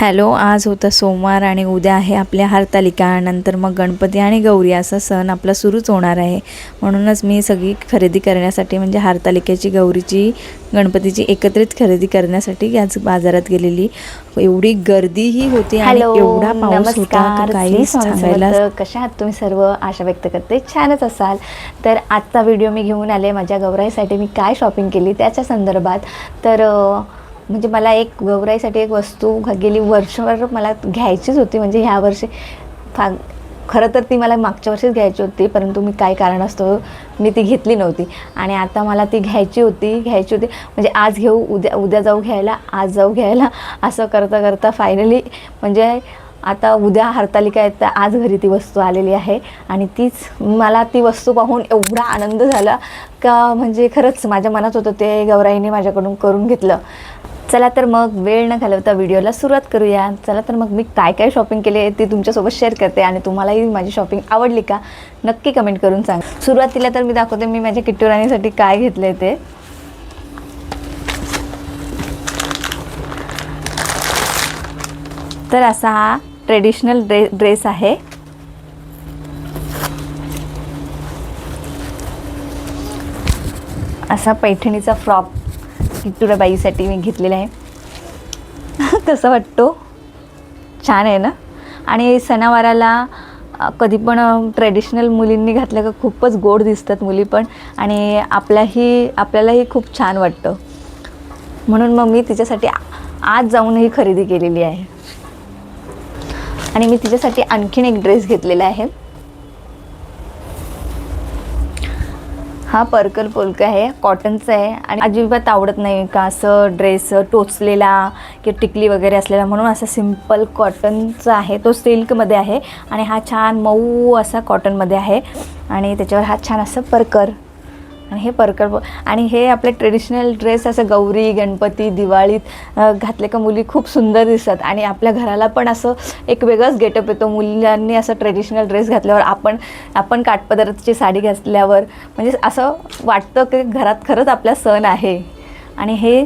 Hello आज होता सोमवार आणि उद्या आहे आपल्या हरतालिका नंतर मग गणपती आणि गौरी असा सण आपला सुरूच होणार आहे. म्हणूनच मी सगळी खरेदी करण्यासाठी म्हणजे हरतालिकेची गौरीची गणपतीची एकत्रित खरेदी करण्यासाठी आज बाजारात गेलेली. एवढी गर्दीही होती आणि एवढा पाऊस होता काही सांगायला. कशा आहात तुम्ही सर्व? आशा व्यक्त करते. छानच असाल. तर आजचा व्हिडिओ मी घेऊन आले. माझ्या गौराईसाठी मी काय शॉपिंग केली? त्याच्या संदर्भात. तर म्हणजे मला एक गौराईसाठी एक वस्तू गेली वर्षभर मला घ्यायचीच होती. म्हणजे ह्या वर्षी फा खरं तर ती मला मागच्या वर्षीच घ्यायची होती परंतु मी काय कारणास्तव मी ती घेतली नव्हती. आणि आता मला ती घ्यायची होती घ्यायची होती. म्हणजे आज घेऊ उद्या उद्या जाऊ घ्यायला आज जाऊ घ्यायला असं करता करता फायनली म्हणजे आता उद्या हरतालिका आहे तर आज घरी ती वस्तू आलेली आहे. आणि तीच मला ती वस्तू पाहून एवढा आनंद झाला का म्हणजे खरंच माझ्या मनात होतं ते गौराईने माझ्याकडून करून घेतलं. चला तर मग वेळ न घालवता व्हिडिओला सुरुवात करूया. चला तर मग मी काय काय शॉपिंग केले ते तुमच्यासोबत शेअर करते आणि तुम्हालाही माझी शॉपिंग आवडली का नक्की कमेंट करून सांग. सुरुवातीला तर मी दाखवते मी माझ्या किट्टूराणीसाठी काय घेतले ते. तर असा हा ट्रेडिशनल ड्रे ड्रेस आहे. असा पैठणीचा फ्रॉक किट्टूरा बाईसाठी मी घेतलेला आहे. कसं वाटतो. छान आहे ना? आणि सणावाराला कधी पण ट्रेडिशनल मुलींनी घातलं का खूपच गोड दिसतात मुली पण. आणि आपल्याही आपल्यालाही खूप छान वाटतं. म्हणून मग मी तिच्यासाठी आ- आज जाऊनही खरेदी केलेली आहे. आणि मी तिच्यासाठी आणखीन एक ड्रेस घेतलेला आहे. हा पर्कल पोलका आहे कॉटनचा आहे आणि अजिबात आवडत नाही का असं ड्रेस टोचलेला किंवा टिकली वगैरे असलेला म्हणून असं सिंपल कॉटनचा आहे. तो सिल्कमध्ये आहे आणि हा छान मऊ असा कॉटनमध्ये आहे आणि त्याच्यावर हा छान असं परकर आणि हे परकर आणि हे आपले ट्रेडिशनल ड्रेस असं गौरी गणपती दिवाळीत घातले का मुली खूप सुंदर दिसतात. आणि आपल्या घराला पण असं एक वेगळंच गेटअप येतो. मुलांनी असं ट्रेडिशनल ड्रेस घातल्यावर आपण आपण काठपदार्थाची साडी घातल्यावर म्हणजे असं वाटतं की घरात खरंच आपला सण आहे. आणि हे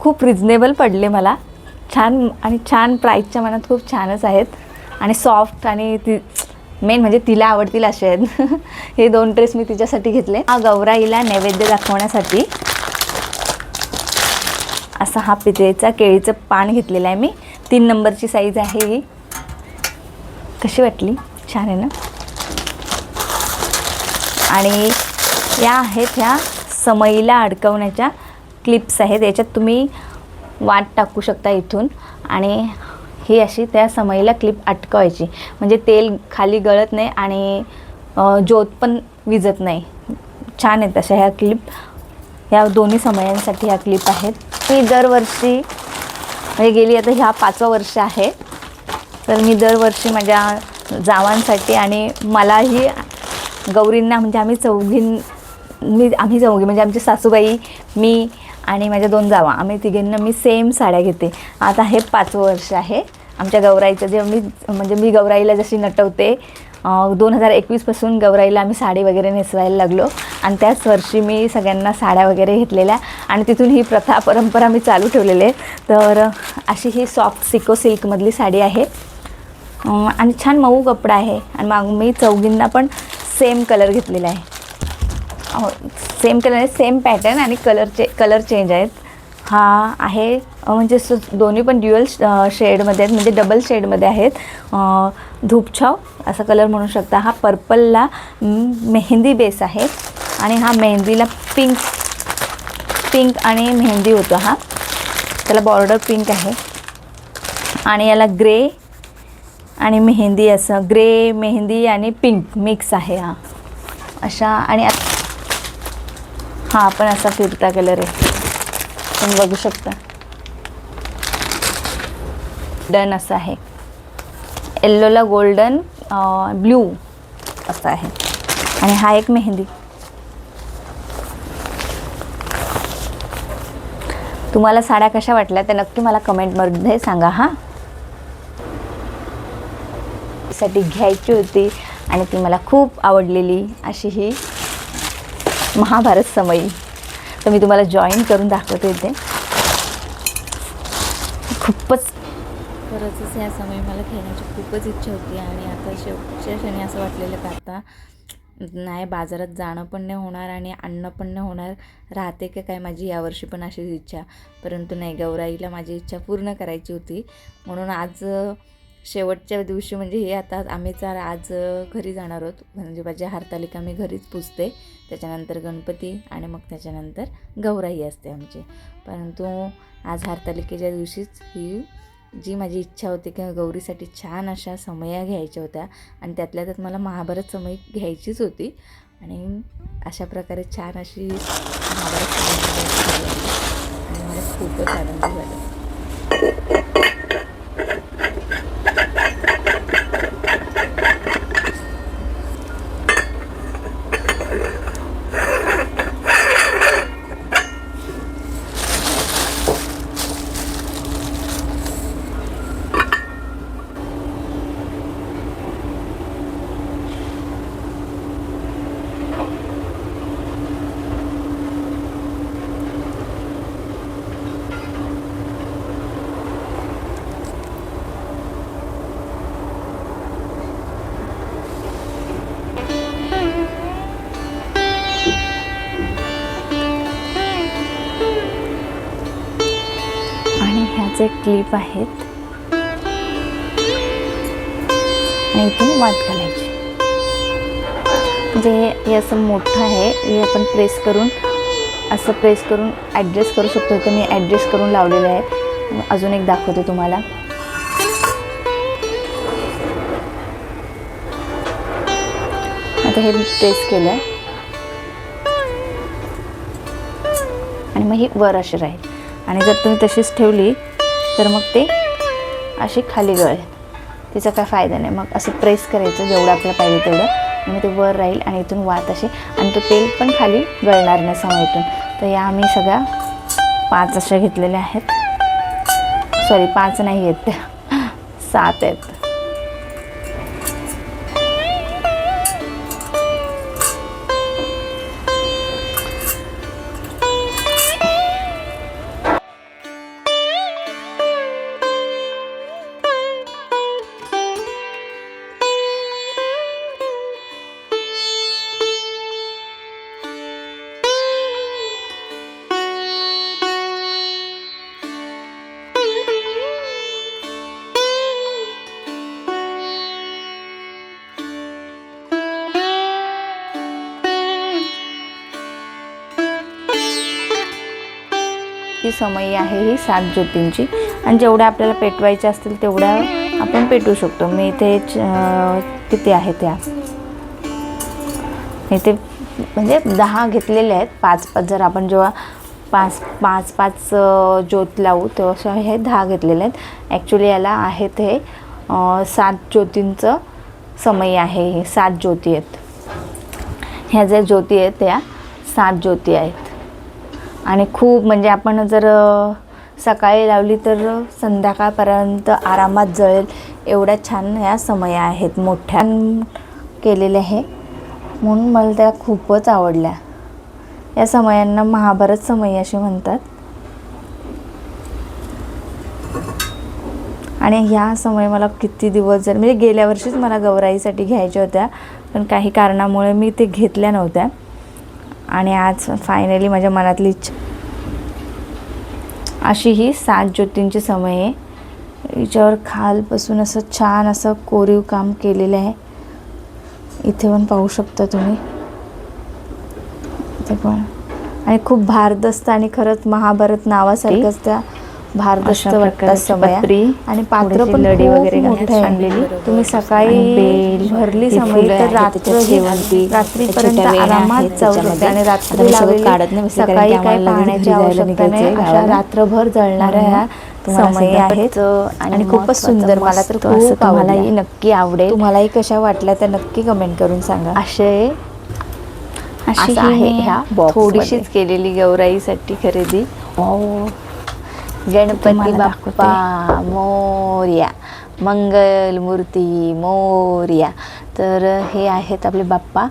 खूप रिजनेबल पडले मला. छान आणि छान प्राईजच्या मनात खूप छानच आहेत. आणि सॉफ्ट आणि ती मेन म्हणजे तिला आवडतील असे आहेत. हे दोन ड्रेस मी तिच्यासाठी घेतले. हा गौराईला नैवेद्य दाखवण्यासाठी. असा हा पितळेचा केळीचं पान घेतलेलं आहे मी. तीन नंबरची साईज आहे ही. कशी वाटली? छान आहे ना? आणि या आहेत ह्या समईला अडकवण्याच्या क्लिप्स आहेत. याच्यात तुम्ही वाट टाकू शकता इथून. आणि ही अशी त्या समईला क्लिप अटकवायची. म्हणजे तेल खाली गळत नाही आणि ज्योत पण विजत नाही. छान आहेत तशा ह्या क्लिप. ह्या दोन्ही समयांसाठी ह्या क्लिप आहेत. मी दरवर्षी म्हणजे गेली आता ह्या पाचवं वर्ष आहे. तर मी दरवर्षी माझ्या जावांसाठी आणि मलाही गौरींना म्हणजे आम्ही चौघीं मी आम्ही चौघी म्हणजे आमची सासूबाई मी आणि माझ्या दोन जावा आम्ही तिघींना मी सेम साड्या घेते. आता हे पाचवं वर्ष आहे. आमच्या गौराईचं जे मी म्हणजे मी गौराईला जशी नटवते दोन हजार एकवीसपासून गौराईला आम्ही साडी वगैरे नेसवायला लागलो. आणि त्याच वर्षी मी सगळ्यांना साड्या वगैरे घेतलेल्या. आणि तिथून ही प्रथा परंपरा मी चालू ठेवलेली आहे. तर अशी ही सॉफ्ट सिको सिल्कमधली साडी आहे. आणि छान मऊ कपडा आहे. आणि मग मी चौघींना पण सेम कलर घेतलेला आहे. सेम कलर आहे सेम पॅटर्न आणि कलरचे कलर चेंज आहेत. हा आहे म्हणजे असं दोन्ही पण ड्युअल शेडमध्ये आहेत म्हणजे डबल शेडमध्ये आहेत. धूपछाव असा कलर म्हणू शकता. हा पर्पलला मेहंदी बेस आहे. आणि हा मेहंदीला पिंक पिंक आणि मेहंदी होतो हा. त्याला बॉर्डर पिंक आहे. आणि याला ग्रे आणि मेहंदी असं ग्रे मेहंदी आणि पिंक मिक्स आहे हा. अशा आणि हा पण असा फिरता कलर आहे तुम्ही बघू शकता. डन असं आहे. येल्लोला गोल्डन ब्ल्यू असं आहे. आणि हा एक मेहंदी. तुम्हाला साड्या कशा वाटल्या त्या नक्की मला कमेंटमध्ये सांगा हां. साठी घ्यायची होती आणि ती मला खूप आवडलेली अशी ही महाभारत समयी. तर मी तुम्हाला जॉईन करून दाखवते इथे. खूपच खरंच या समय मला खेळण्याची खूपच इच्छा होती आणि आता शेवटच्या क्षणी असं वाटलेलं का आता नाही बाजारात जाणं पण नाही होणार आणि आणणं पण नाही होणार. राहते का काय माझी यावर्षी पण अशीच इच्छा. परंतु नाही गौराईला माझी इच्छा पूर्ण करायची होती. म्हणून आज शेवटच्या दिवशी म्हणजे हे आता आम्ही चार आज घरी जाणार आहोत. म्हणजे माझी हारतालिका मी घरीच पुजते. त्याच्यानंतर गणपती आणि मग त्याच्यानंतर गौराई असते आमची. परंतु आज हारतालिकेच्या दिवशीच ही जी माझी इच्छा होती की गौरीसाठी छान अशा समया घ्यायच्या होत्या आणि त्यातल्या त्यात मला महाभारत समय घ्यायचीच होती आणि अशा प्रकारे छान अशी महाभारत समय आणि मला खूपच आनंद झाला. क्लिप आहेत. आणि इथून वाट घालायची. जे हे असं मोठं आहे हे आपण प्रेस करून असं प्रेस करून ॲडजस्ट करू शकतो. तर मी ॲडजस्ट करून लावलेलं आहे. अजून एक दाखवते तुम्हाला. आता हे प्रेस केलं आहे आणि मग ही वर अशी राहील. आणि जर तुम्ही तशीच ठेवली तर मग ते अशी खाली गळेल तिचा काय फायदा नाही. मग असं प्रेस करायचं जेवढं आपल्याला पाहिजे तेवढं. आणि मग ते वर राहील आणि इथून वात असे आणि तो तेल पण खाली गळणार नाही समोरून तर या आम्ही सगळ्या पाच अशा घेतलेल्या आहेत. सॉरी पाच नाही आहेत त्या. सात आहेत. समयी आहे ही सात ज्योतींची. आणि जेवढ्या आपल्याला पेटवायच्या असतील तेवढ्या आपण पेटवू शकतो. मी इथे च- किती आहे त्या इथे म्हणजे दहा घेतलेले आहेत. पाच पाच जर आपण जेव्हा पाच पाच पाच ज्योत लावू तेव्हा हे दहा घेतलेले आहेत. ॲक्च्युली याला आहेत हे सात ज्योतींचं समय आहे. हे सात ज्योती आहेत. ह्या ज्या ज्योती आहेत त्या सात ज्योती आहेत. आणि खूप म्हणजे आपण जर सकाळी लावली तर संध्याकाळपर्यंत आरामात जळेल. एवढ्या छान ह्या समया आहेत मोठ्या. केलेल्या आहे म्हणून मला त्या खूपच आवडल्या. या समयांना महाभारत समय असे म्हणतात. आणि ह्या समय मला किती दिवस जर म्हणजे गेल्या वर्षीच मला गौराईसाठी घ्यायच्या होत्या. पण काही कारणामुळे मी ते घेतल्या नव्हत्या. आणि आज फायनली माझ्या मनातली इच्छा. अशी ही सात ज्योतींची समय आहे. हिच्यावर खालपासून असं छान असं कोरीव काम केलेलं आहे. इथे पण पाहू शकता तुम्ही. इथे पण. आणि खूप भारदस्त आणि खरंच महाभारत नावासारखंच त्या भारदस्त वाटतात समया आणि पात्र पण लडी खूप वगैरे आणलेली. तुम्ही सकाळी बेल, भरली समय फुलं तर रात्र रात्रीपर्यंत आरामात जाऊ शकते. आणि रात्री लावलेली सकाळी काय पाहण्याची आवश्यकता नाही अशा. रात्रभर जळणाऱ्या ह्या तुम्हाला समयी आहेत आणि खूपच सुंदर मला तर खूप तुम्हालाही आवडल्या. नक्की आवडेल तुम्हालाही कशा वाटल्या त्या नक्की कमेंट करून सांगा असे अशी आहे ह्या थोडीशीच केलेली गौराईसाठी खरेदी हो गणपती बाप्पा मोर्या मंगल मूर्ती मोर्या. तर हे आहेत आपले बाप्पा.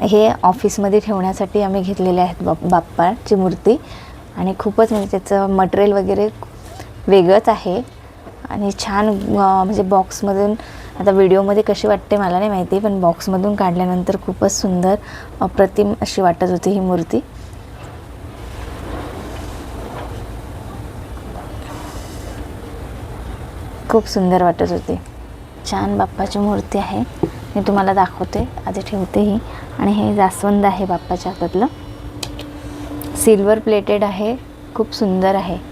हे ऑफिसमध्ये ठेवण्यासाठी आम्ही घेतलेले आहेत बाप बाप्पाची मूर्ती. आणि खूपच म्हणजे त्याचं मटेरियल वगैरे वेगळंच आहे. आणि छान म्हणजे बॉक्समधून आता व्हिडिओमध्ये कशी वाटते मला नाही माहिती पण बॉक्समधून काढल्यानंतर खूपच सुंदर अप्रतिम अशी वाटत होती ही मूर्ती. खूप सुंदर वाटत होती. छान बाप्पाची मूर्ती आहे. मी तुम्हाला दाखवते. आधी ठेवते ही. आणि हे जास्वंद आहे बाप्पाच्या हातातलं. सिल्वर प्लेटेड आहे. खूप सुंदर आहे.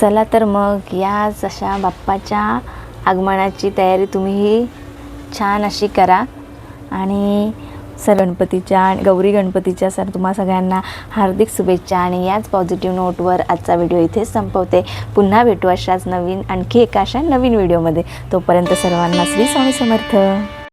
चला तर मग याच अशा बाप्पाच्या आगमनाची तयारी तुम्हीही छान अशी करा. आणि सर गणपतीच्या आणि गौरी गणपतीच्या सर तुम्हा सगळ्यांना हार्दिक शुभेच्छा आणि याच पॉझिटिव्ह नोटवर आजचा व्हिडिओ इथेच संपवते. पुन्हा भेटू अशाच नवीन आणखी एका अशा नवीन व्हिडिओमध्ये तोपर्यंत सर्वांना श्री स्वामी समर्थ.